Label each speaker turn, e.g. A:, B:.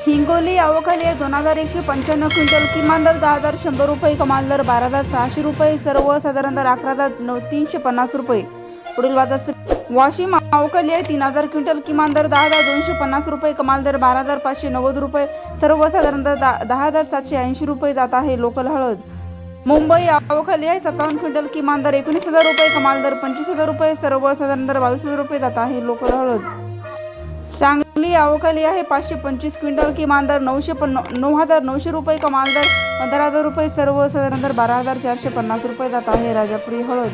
A: हिंगोली अवकाली दोन हजार एकशे पंच्याण्णव क्विंटल किमान दर दहा हजार शंभर रुपये कमाल दर बारा हजार सहाशे रुपये सर्वसाधारण दर अकरा हजार नऊ तीनशे पन्नास रुपये. पुढील बाजार वाशिम अवकाली आहे. तीन हजार क्विंटल किमान दर दहा हजार दोनशे पन्नास रुपये कमाल दर बारा हजार पाचशे नव्वद रुपये सर्वसाधारण दर दहा दहा हजार सातशे ऐंशी रुपये जात आहे लोकल हळद. मुंबई अवकाली आहे. सत्तावन्न क्विंटल किमान दर एकोणीस हजार रुपये कमाल दर पंचवीस हजार रुपये सर्वसाधारण दर बावीस हजार रुपये जात आहे लोकल हळद. सांगली अवकाली आहे? पाचशे पंचवीस क्विंटल किमान दर नऊशे पन्ना नऊ हजार नऊशे रुपये कमाल दर पंधरा हजार रुपये सर्वसाधारण दर बारा हजार चारशे पन्नास रुपये जात आहे राजापुरी हळद.